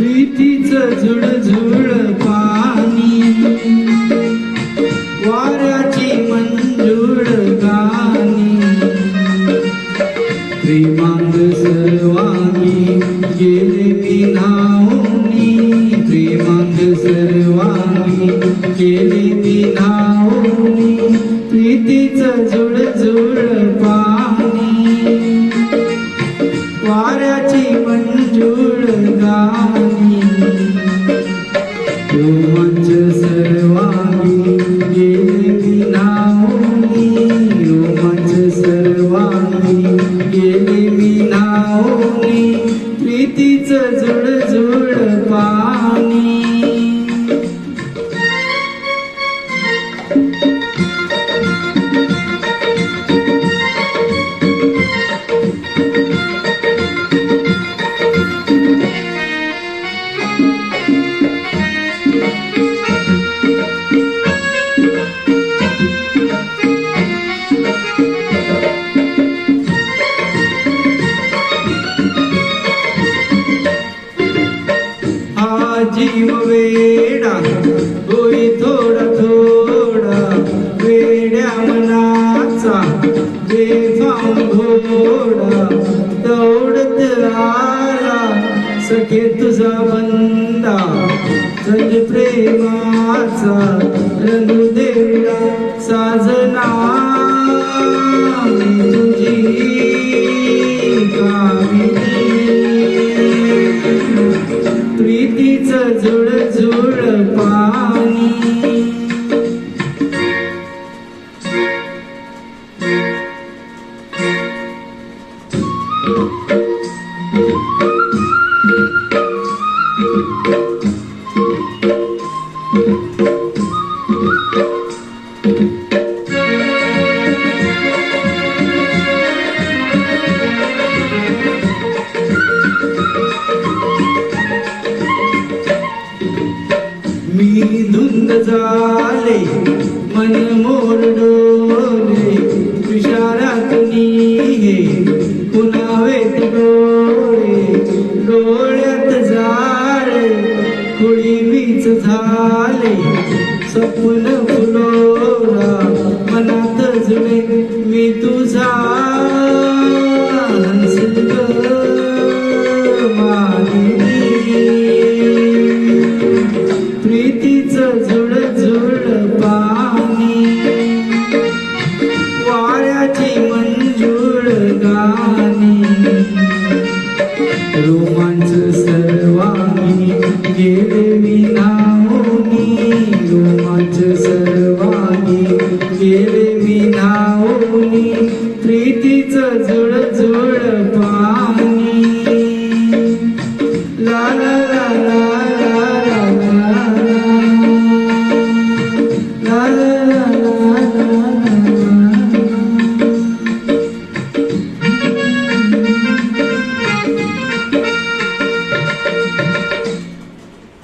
झुळझुळ पाणी. वाऱ्याची मंजूळ गाणी. प्रेमांग सर्वांगी गेले मी नावनी. प्रेमांग सर्वांगी गेले मी नावनी. प्रीतीचं जीव वेडा होई थोडा थोडा वेड्या मनाचा बेफाम घोडा दौडत आला सखे तुझा बंदा सज प्रेमाचा रंगू देला साजना प्रीतीचं झुळझुळ पाणी. झाले. मन मोरडोले डोले निघे हे. पुन्हा वेत डोळे डोळ्यात झाले कुळी बीच झाले. स्वप्न मी नावनी प्रीतीचं झुळझुळ पाणी